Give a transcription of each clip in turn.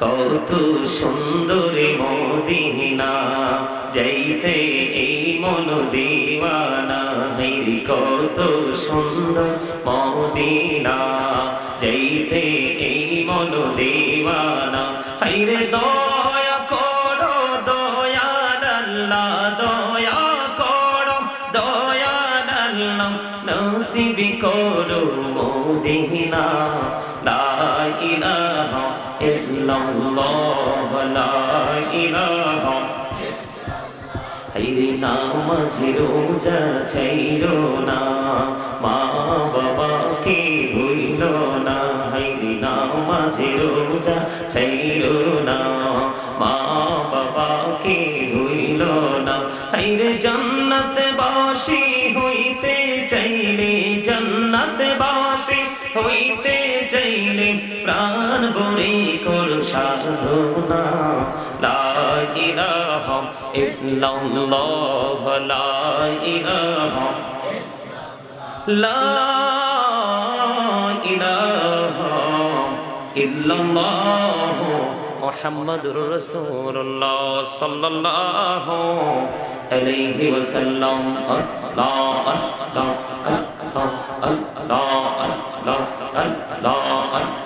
কত সুন্দর মদিনা যাইতে এই মন দিওয়ানা মেরি কত সুন্দর মদিনা যাইতে এই মন দিওয়ানা হাইরে দয়া নসিব করো মদিনা, লা ইলাহা ইল্লাল্লাহ, লা ইলাহা হাইরে নামাজ রোজা চাইরো না, মা বাবাকে ভুইল না। হাইরে নামাজ রোজা চাইরো না, মা বাবাকে বাসি প্রাণ বরে কর সাধনা লা সাল্লাল্লাহু আলাইহি ওয়াসাল্লাম আল্লাহ আল্লাহ আল্লাহ আল্লাহ আল্লাহ আল্লাহ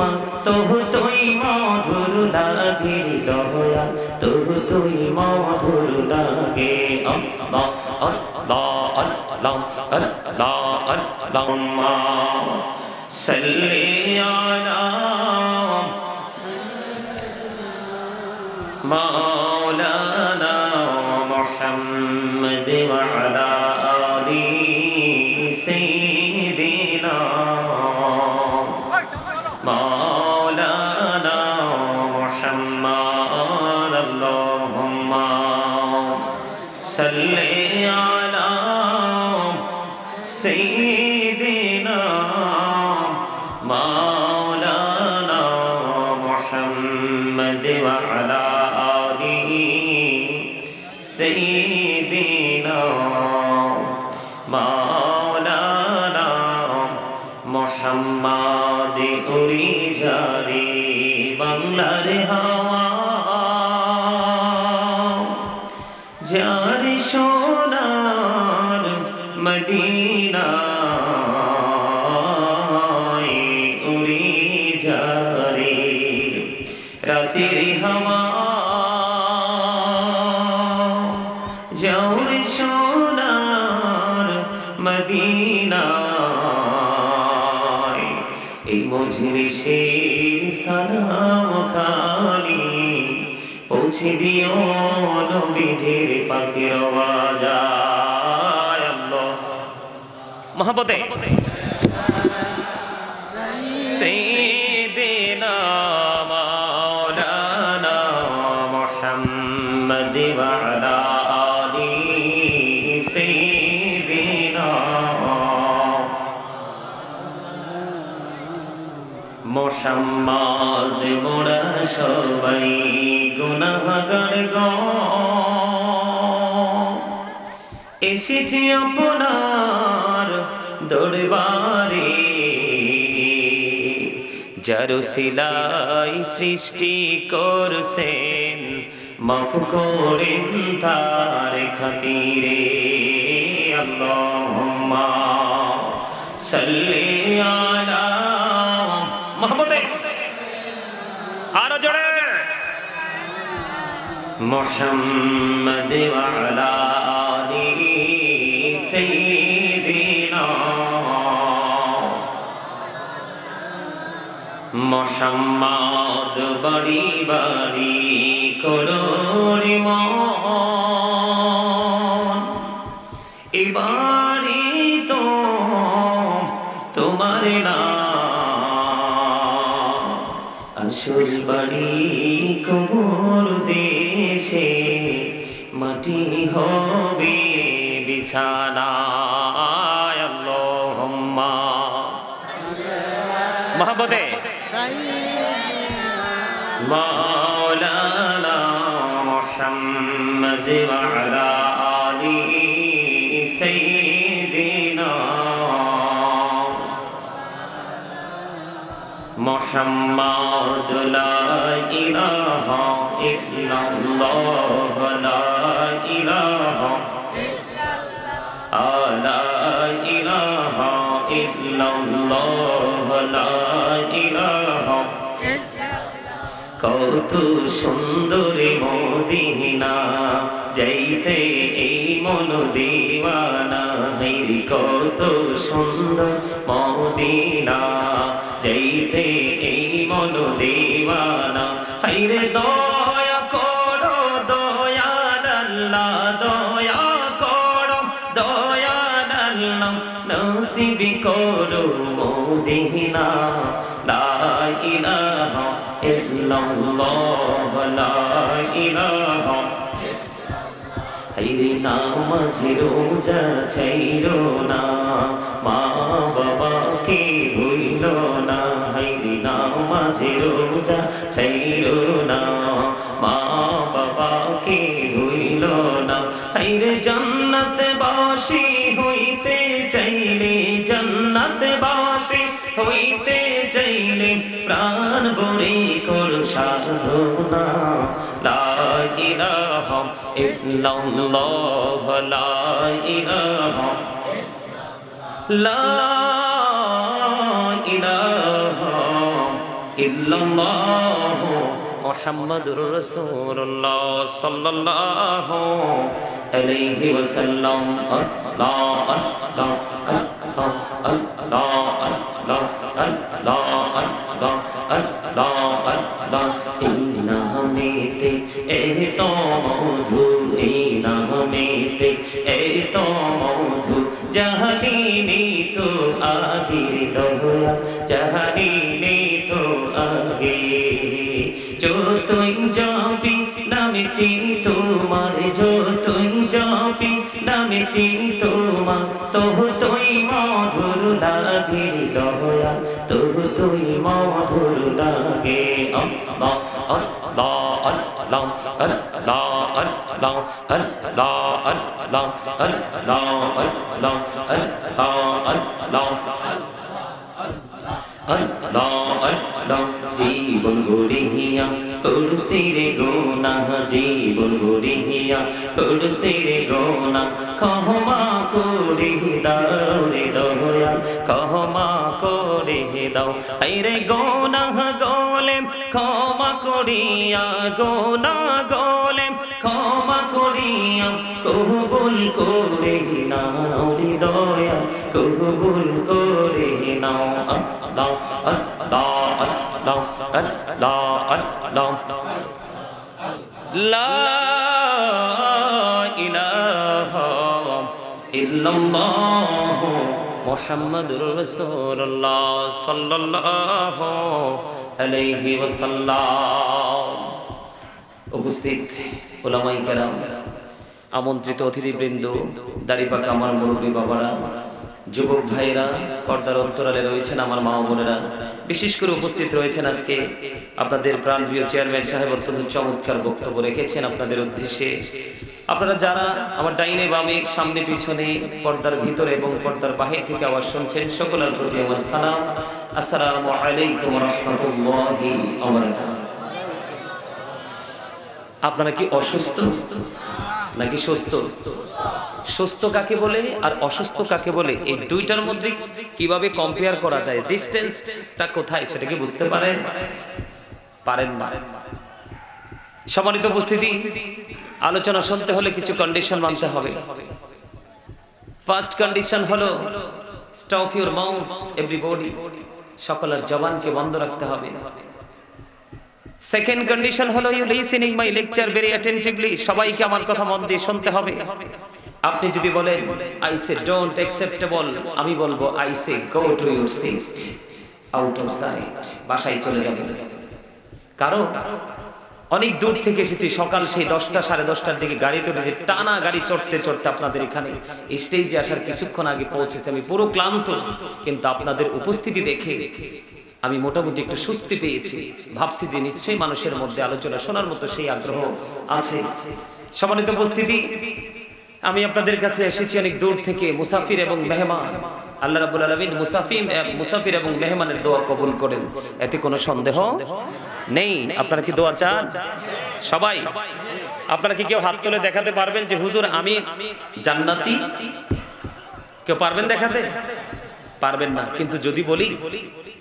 তোমা তবু তুই মধুর লাগে, দয়া। তবু তুই মধুর লাগে। আল্লাহ আল্লাহ আল্লাহ আল্লাহ আল্লাহ সাল্লি আলা মা যার সোনার মদিনা পৌঁছে দিও নবীজির পাখির আওয়াজ আল্লাহ। মহাপতে এসেছি আপনার দরবারে। যার সিলাই সৃষ্টি করছেন, মাফ করেন তার খাতিরে। আল্লাহুম্মা সাল্লি আলা মোহাম্মদে। মোহাম্মদ বাড়ি বাড়ি করোরি মন এবারে তো তোমার আসল বাড়ি কবর দেশে মাটি হবে। বিছানায় আল্লাহুম্মা। মহব্বতে। মাওলানা মুহাম্মদ ওয়া আলা আলিহি সাইয়্যিদিনা। মুহাম্মাদ লা ইলাহা ইল্লাল্লাহ লা কত সুন্দর মদিনা, যাইতে এই মন দিওয়ানা হেরি কত সুন্দর মদিনা, যাইতে এই মন দিওয়ানা হাইরে দয়া আল্লাহ নসিব করো মদিনা, লা ইলাহা ইল্লাল্লাহ, লা ইলাহা হাইরে নামাজ রোজা চাইরো না, মা বাবাকে ভুইল না। হাইরে নামাজ রোজা চাইরো না, মা বাবাকে ভুইল না। হাইরে জান্নাত বাসি প্রাণ বড়ে কর সাধনা লা ইলাহা ইল্লাল্লাহ লা ইলাহা লা ইলাহা ইল্লাল্লাহ মুহাম্মাদুর রাসূলুল্লাহ সাল্লাল্লাহু আলাইহি ওয়াসাল্লাম আল্লাহ আল্লাহ আল্লাহ আল্লাহ আল্লাহ আল্লাহ আল্লাহ আল্লাহ আল্লাহ এই নামেতে এত মধু এই নামেতে এত মধু জাহানিনি তো আগে দয়া জাহানিনি তো আগে যতই যাবি নামটি তোমার যতই যাবি নামটি তোমার তবু তুই মধুর লাগে দয়া তবু তুই মধুর লাগে আল্লাহ আল্লাহ আল্লাহ আল্লাহ আল্লাহ জীবন গড়িয়া করছি রে গোনা, জীবন গড়িয়া করছি রে গোনা, ক্ষমা করে দাও রে দয়া ক্ষমা করে দাও। হাই রে গোনা গোলেম, ক্ষমা করিয়া, গোনা গোলেম, ক্ষমা করিয়া, কবুল করে নাও রে দয়া কবুল করে নাও। আল্লাহ আল্লাহ আল্লাহ الله الله الله لا إله إلا الله محمد رسول الله صلى الله عليه وسلم উপস্থিত ওলামাই কালাম আমন্ত্রিত অতিথিবৃন্দ দাড়িপাকা আমার মুরব্বী বাবারা যুবক ভাইরা পর্দার অন্তরালে রয়েছেন আমার মা বোনেরা। বিশেষ করে উপস্থিত রয়েছেন আজকে আপনাদের প্রাণপ্রিয় চেয়ারম্যান সাহেব অত্যন্ত চমৎকার বক্তব্য রেখেছেন আপনাদের উদ্দেশ্যে। আপনারা যারা আমার ডাইনে বামে, সামনে পিছনে, পর্দার ভিতরে এবং পর্দার বাহির থেকে আওয়াজ শুনছেন, সকলের প্রতি আমার সালাম। আসসালামু আলাইকুম রহমতুল্লাহি আপনারা কি অসুস্থ? নাকি সুস্থ? সুস্থ কাকে বলে আর অসুস্থ কাকে বলে? এই দুইটার মধ্যে কীভাবে কম্পেয়ার করা যায়? ডিস্টেন্সটা কোথায় সেটা কি বুঝতে পারেন? পারেন না। সম্মানিত উপস্থিতি, আলোচনা শুনতে হলে কিছু কন্ডিশন মানতে হবে। ফার্স্ট কন্ডিশন হলো স্টপ ইউর মাউথ এভরিবডি সকলের জবানকে বন্ধ রাখতে হবে। সেকেন্ড কন্ডিশন হলো you listening my lecture very attentively সবাইকে আমার কথা মন দিয়ে শুনতে হবে। আপনি যদি বলেন আই সে ডোন্ট অ্যাকসেপ্টেবল আমি বলব I say go to your seat out of sight বাসায় চলে যাবেন। কারণ অনেক দূর থেকে এসেছি, সকাল সেই দশটা, সাড়ে দশটার দিকে গাড়িতে উঠেছি টানা গাড়ি চড়তে চড়তে আপনাদের এখানে স্টেজে আসার কিছুক্ষণ আগে পৌঁছেছে। আমি পুরো ক্লান্ত, কিন্তু আপনাদের উপস্থিতি দেখে আমি মোটামুটি একটু স্বস্তি পেয়েছি। ভাবছি যে নিশ্চয়ই মানুষের মধ্যে আলোচনা শোনার মতো সেই আগ্রহ আছে। সম্মানিত উপস্থিতি, আমি আপনাদের কাছে এসেছি অনেক দূর থেকে মুসাফির এবং মেহমান। আল্লাহ রাব্বুল আলামিন মুসাফির মুসাফির এবং মেহমানের দোয়া কবুল করেন। এতে কোনো সন্দেহ নেই? আপনারা কি দোয়া চান? সবাই, আপনারা কি কেউ হাত তুলে দেখাতে পারবেন যে হুজুর, আমি জান্নাতি? কেউ পারবেন দেখাতে? পারবেন না। কিন্তু যদি বলি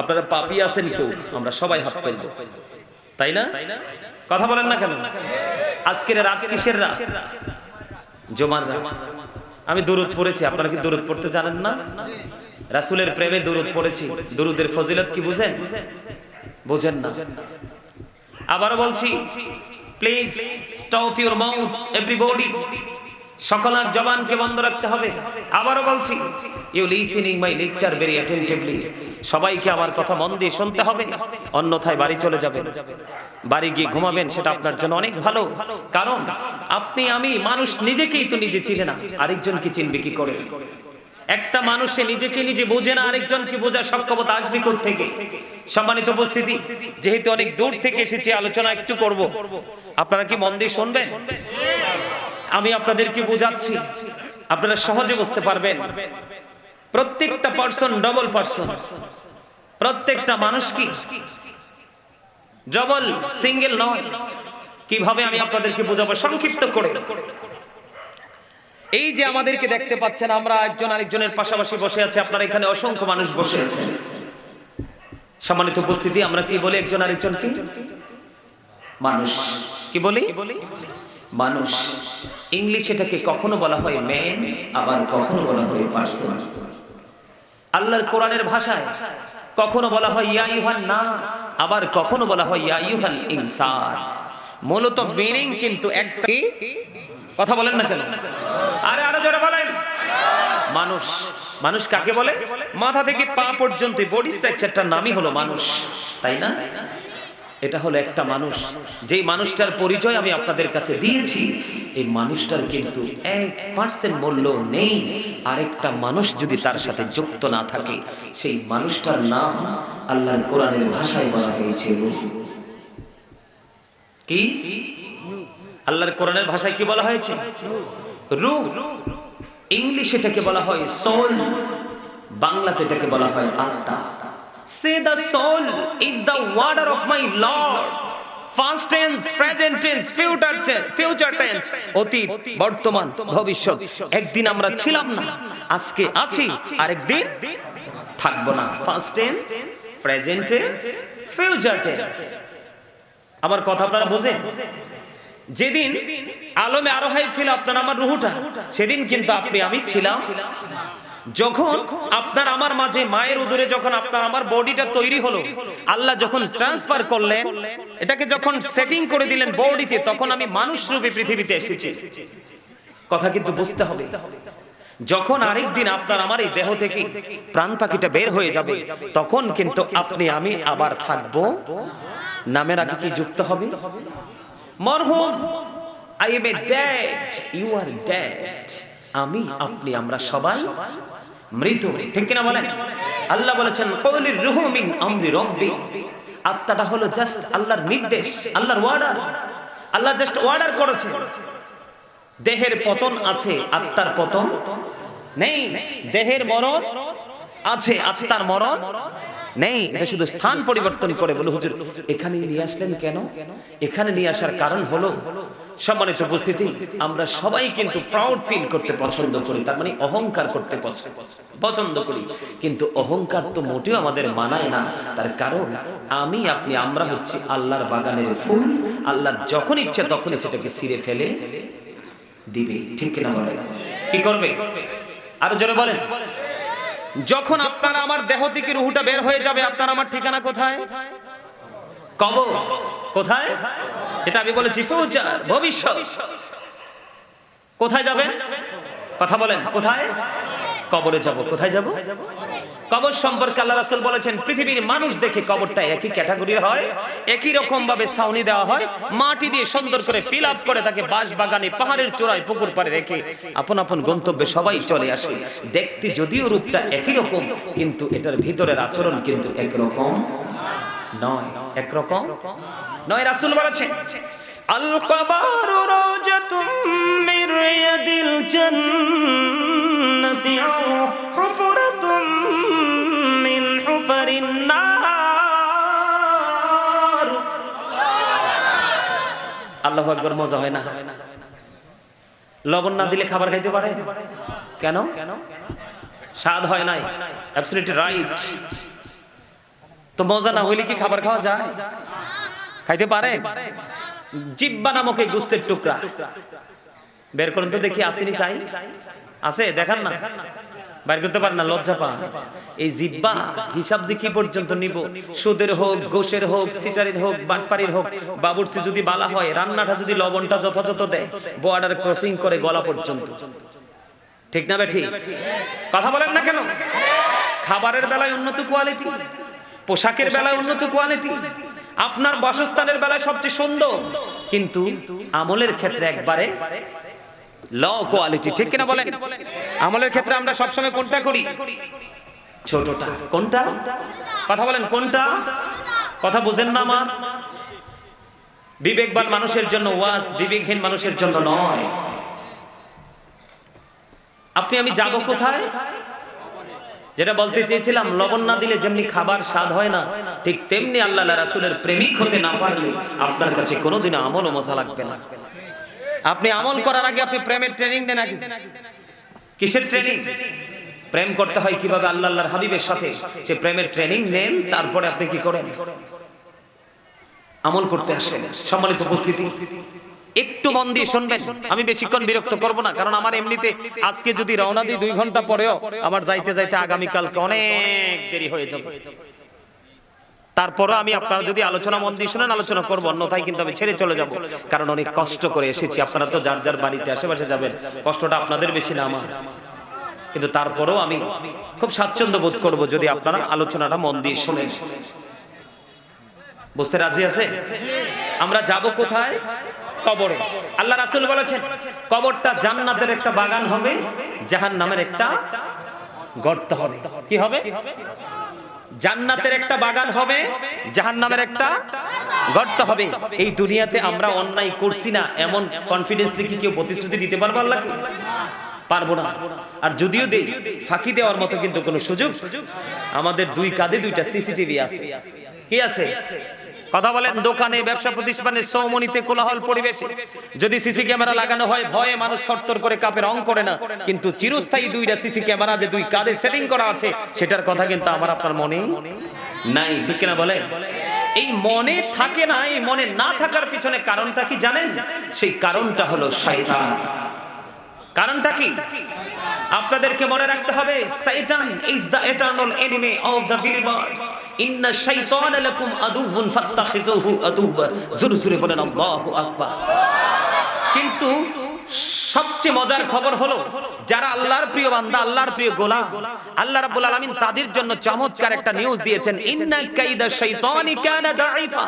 আপনারা পাপি আছেন কেউ? আমরা সবাই হাত তুলব। তাই না? কথা বলেন না কেন? আজকের রাত কিসের রাত? জমার আমি দরুদ পড়েছি, আপনারা কি দরুদ পড়তে জানেন না? রাসূলের প্রেমে দরুদ পড়েছি। দরুদের ফজিলত কি বুঝেন? বুঝেন না। আবারও বলছি please stop your mouth everybody সকল জবানকে বন্ধ রাখতে হবে। আবারও বলছি you listening my lecture very attentively সবাইকে আমার কথা মন দিয়ে শুনতে হবে, অন্যথায় বাড়ি চলে যাবেন। বাড়ি গিয়ে ঘুমাবেন, সেটা আপনার জন্য অনেক ভালো। কারণ, আপনি, আমি, মানুষ নিজেকেই তো নিজে চিনে না, আরেকজনকে চিনবে কি করে? একটা মানুষে নিজেকে নিজে বোঝে না, আরেকজনকে বোঝার সক্ষমতা আসবে থেকে? সম্মানিত উপস্থিতি, যেহেতু অনেক দূর থেকে এসেছি, আলোচনা একটু করব। আপনারা কি মন দিয়ে শুনবেন? আমি আপনাদেরকে বোঝাচ্ছি। আপনারা সহজে বুঝতে পারবেন। প্রত্যেকটা পার্সন ডবল পার্সন প্রত্যেকটা মানুষ কি? ডবল সিঙ্গেল নয়। কীভাবে আমি আপনাদেরকে বোঝাবো? সংক্ষিপ্ত করে। এই যে আমাদেরকে দেখতে পাচ্ছেন, আমরা একজন আরেকজনের পাশাপাশি বসে আছে। আপনারা এখানে অসংখ্য মানুষ বসে আছেন। সম্মানিত উপস্থিতি, আমরা কি বলি একজন আরেকজনকে? মানুষ। কি বলি? মানুষ। ইংলিশ এটাকে কখনো বলা হয় ম্যান আবার কখনো বলা হয় পার্সন আল্লাহর কোরআনের ভাষায় কখনো বলা হয় ইয়া ইউহান নাস, আবার কখনো বলা হয় ইয়া ইউহাল ইনসান। মূলত মিনিং কিন্তু একটাই কথা বলেন না কেন? আরে আরও জোরে বলেন। মানুষ। মানুষ কাকে বলে? মাথা থেকে পা পর্যন্ত বডি স্ট্রাকচারটার নামই হলো মানুষ। তাই না? এটা হলো একটা মানুষ। যেই মানুষটার পরিচয় আমি আপনাদের কাছে দিয়েছি, এই মানুষটার কিন্তু এক পার্সেন্ট মূল্য নেই। আরেকটা মানুষ যদি তার সাথে যুক্ত না থাকে, সেই মানুষটার নাম আল্লাহর কোরআনের ভাষায় বলা হয়েছে। কি? আল্লাহর কোরআনের ভাষায় কি বলা হয়েছে? রূহ। ইংলিশ এটাকে বলা হয় সোল, বাংলাতে এটাকে বলা হয় আত্মা। Say the soul is the warder of my lord first tense present tense future future tense অতীত বর্তমান ভবিষ্যৎ একদিন আমরা ছিলাম না আজকে আছি আরেকদিন থাকব না first tense present tense future tense আমার কথা আপনারা বোঝেন যেদিন আলমে আরও ছিল আপনার আমার রুহুটা সেদিন কিন্তু আপনি আমি ছিলাম যখন আপনার আমার মাঝে মায়ের উদরে যখন আপনার আমার বডিটা তৈরি হলো, আল্লাহ যখন ট্রান্সফার করলেন, এটাকে যখন সেটিং করে দিলেন বডিতে, তখন আমি মানুষ রূপে পৃথিবীতে এসেছি। কথা কিন্তু বুঝতে হবে। যখন আরেকদিন আপনার আমার এই দেহ থেকে প্রাণ পাখিটা বের হয়ে যাবে, তখন কিন্তু আপনি, আমি আবার থাকব। নামের আগে কি যুক্ত হবে? মরহুম I am a dad you are dad আমি, আপনি, আমরা সবাই মৃত ঠিক কিনা বলেন? আল্লাহ বলেছেন কওলির রুহু মিন আমরি রব্বি। আত্মাটা হলো জাস্ট আল্লাহর নির্দেশ, আল্লাহর অর্ডার আল্লাহ জাস্ট অর্ডার করেছে। দেহের পতন আছে, আত্মার পতন নেই। দেহের মরণ আছে, আত্মার মরণ নেই। এটা শুধু স্থান পরিবর্তন করে বলে হুজুর এখানে নিয়ে আসলেন কেন? এখানে নিয়ে আসার কারণ হলো সম্মানিত উপস্থিতি, আমরা সবাই কিন্তু প্রাউড ফিল করতে পছন্দ করি, তার মানে অহংকার করতে পছন্দ করি। কিন্তু অহংকার তো মোটেও আমাদের মানায় না, তার কারণ আমি, আপনি, আমরা হচ্ছে আল্লাহর বাগানের ফুল, আল্লাহ যখন ইচ্ছে তখনই সেটাকে ছিঁড়ে ফেলে দিবে, ঠিক কিনা বলে কি করবে? আরও জোরে বলেন। যখন আপনার আমার দেহ থেকে রুহুটা বের হয়ে যাবে, আপনার আমার ঠিকানা কোথায়? কবর। কোথায়? যেটা আমি বলেছি ফিউচার ভবিষ্যৎ। কোথায় যাবেন? কথা বলেন, কোথায়? কবরে যাব। কোথায় যাব? কবর সম্পর্কে আল্লাহ রাসূল বলেছেন, পৃথিবীর মানুষ দেখে কবরটা একই ক্যাটাগরির হয়, একই রকম ভাবে ছাউনি দেওয়া হয়, মাটি দিয়ে সুন্দর করে ফিল আপ করে তাকে বাঁশ বাগানে পাহাড়ের চূড়ায়, পুকুর পাড়ে রেখে আপন আপন গন্তব্যে সবাই চলে আসে। দেখতে যদিও রূপটা একই রকম, কিন্তু এটার ভিতরের আচরণ কিন্তু একরকম। নয় একরকম নয় রাসূল বলেছেন আল্লাহু আকবার মজা হয় না? লবণ না দিলে খাবার খাইতে পারে? কেন? কেন? স্বাদ হয় নাই? অ্যাবসলিউটলি রাইট তো মজা না হইলে কি খাবার খাওয়া যায়? খাইতে পারে? জিব্বা নামক এই গুস্তের টুকরা। বের করেন তো দেখি, আসেনি চাই আছে? দেখান না। বাইর করতে পারেন না, লজ্জা পান। এই জিব্বা হিসাব যে কি পর্যন্ত নিব? সুদের হোক গোশের হোক, সিটারির হোক, বাটপাড়ির হোক বাবুরসি যদি বালা হয়, রান্নাটা যদি লবণটা যথাযথ দেয় বর্ডার ক্রসিং করে গলা পর্যন্ত। ঠিক না বেঠি? কথা বলেন না কেন? খাবারের বেলায় উন্নত কোয়ালিটি পোশাকের বেলায় উন্নত কোয়ালিটি আপনার বাসস্থানের বেলায় সবচেয়ে সুন্দর। কিন্তু আমলের ক্ষেত্রে একবারে ল কোয়ালিটি ঠিক কিনা বলেন? আমলের ক্ষেত্রে আমরা সবসময় কোনটা করি? ছোটটা। কোনটা? কথা বলেন কোনটা? কথা বুঝেন না আমার? বিবেকবান মানুষের জন্য ওয়াজ বিবেকহীন মানুষের জন্য নয়। আপনি আমি যাব কোথায়? যেটা বলতে চেয়েছিলাম লবণ না দিলে যেমনি খাবার স্বাদ হয় না ঠিক তেমনি আল্লাহ রাসুলের প্রেমিক হতে না পারলে আপনার কাছে কোনোদিন আমল ও মজা লাগবে না। আপনি আমল করার আগে আপনি প্রেমের ট্রেনিং দেন আগে। কিসের ট্রেনিং প্রেম করতে হয় কীভাবে আল্লাহ আল্লাহর হাবিবের সাথে। সে প্রেমের ট্রেনিং নেন তারপরে আপনি কি করেন? আমল করতে আসেন। সম্মানিত উপস্থিতি। একটু মন দিয়ে শুনবেন। আমি বেশিক্ষণ বিরক্ত করব না কারণ আমার এমনিতে আজকে যদি রওনা দিই দুই ঘণ্টা পরেও আমার যাইতে যাইতে আগামীকালকে অনেক দেরি হয়ে যাবে। তারপরও আমি আপনারা যদি আলোচনা মন দিয়ে শুনেন আলোচনা করব অন্যথায় কিন্তু আমি ছেড়ে চলে যাব কারণ অনেক কষ্ট করে এসেছি। আপনারা তো যার যার বাড়িতে আশেপাশে যাবেন কষ্টটা আপনাদের বেশি না আমার। কিন্তু তারপরেও আমি খুব স্বাচ্ছন্দ্য বোধ করব যদি আপনারা আলোচনাটা মন দিয়ে শুনেন। বুঝতে রাজি আছে? আমরা যাব কোথায়? কবরে। আল্লাহ রাসূল বলেছেন, কবরটা জান্নাতের একটা বাগান হবে, জাহান্নামের একটা গর্ত হবে। কি হবে? জান্নাতের একটা বাগান হবে, জাহান্নামের একটা গর্ত হবে। এই দুনিয়াতে আমরা অন্যায় করছি না, এমন কনফিডেন্সলি কি কেউ প্রতিশ্রুতি দিতে পারব আল্লাহকে? পারব না। আর যদিও দেই, ফাঁকি দেওয়ার মতো কিন্তু কোনো সুযোগ, আমাদের দুই কাঁধে দুইটা সিসিটিভি আছে। কি আছে? কথা বলেন, দোকানে ব্যবসা প্রতিষ্ঠানে সৌমনিতে কোলাহল পরিবেশে। যদি সিসি ক্যামেরা লাগানো হয়, ভয়ে মানুষ থরথর করে কাপে রং করে না। কিন্তু চিরস্থায়ী দুইটা সিসি ক্যামেরা যে দুই কাঁধে সেটিং করা আছে, সেটার কথা কিন্তু আমার আপনার মনে নাই, ঠিক কিনা বলে এই মনে থাকে না, এই মনে না থাকার পিছনে কারণটা কি জানেন? সেই কারণটা হলো শয়তান। কারণটা কি? আপনাদেরকে মনে রাখতে হবে, শয়তান is the eternal enemy of the believers ইন্না শাইতানা লাকুম আদুউন ফাত্তাখিজুহু আদুওয়া জোরে জোরে বলেন, আল্লাহু আকবার। কিন্তু সবচেয়ে মজার খবর হলো যারা আল্লাহর প্রিয় বান্দা, আল্লাহর প্রিয় গোলাম, আল্লাহ রাব্বুল আলামিন তাদের জন্য চমৎকার একটা নিউজ দিয়েছেন, ইন্না কাইদা শাইতানি কানা দাঈফা।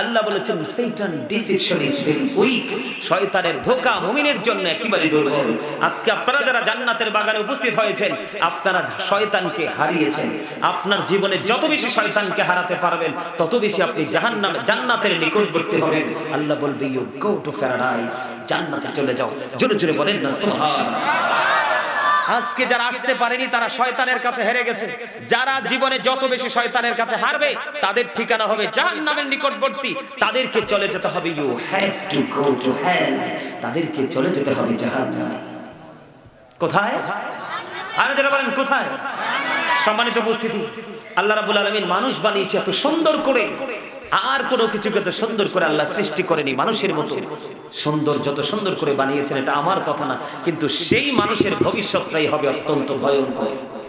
আল্লাহ বলেছেন, শয়তান ডিসিপশন ইজ ভেরি উইক শয়তানের ধোঁকা মুমিনের জন্য একেবারে দুর্বল। আজকে আপনারা যারা জান্নাতের বাগানে উপস্থিত হয়েছেন, আপনারা শয়তানকে হারিয়েছেন। আপনার জীবনে যত বেশি শয়তানকে হারাতে পারবেন, তত বেশি আপনি জাহান্নামে, জান্নাতের নিকটবর্তী হবেন। আল্লাহ বলবে ইউ গো টু প্যারাডাইস জান্নাতে চলে যাও। জোরে জোরে বলেন না সুবহান আজকে যারা আসতে পারেনি, তারা শয়তানের কাছে হেরে গেছে। যারা জীবনে যত বেশি শয়তানের কাছে হারবে, তাদের ঠিকানা হবে জাহান্নামের নিকটবর্তী। তাদেরকে চলে যেতে হবে you have to go to hell তাদেরকে চলে যেতে হবে জাহান্নামে। কোথায়? আরে যারা বলেন, কোথায়? সম্মানিত উপস্থিতি, আল্লাহ রাব্বুল আলামিন মানুষ বানিয়েছে এত সুন্দর করে। আর কোনো কিছুকে তো সুন্দর করে আল্লাহ সৃষ্টি করেনি মানুষের মতো। সুন্দর যত সুন্দর করে বানিয়েছেন, এটা আমার কথা না। কিন্তু সেই মানুষের ভবিষ্যৎটাই হবে অত্যন্ত ভয়ঙ্কর।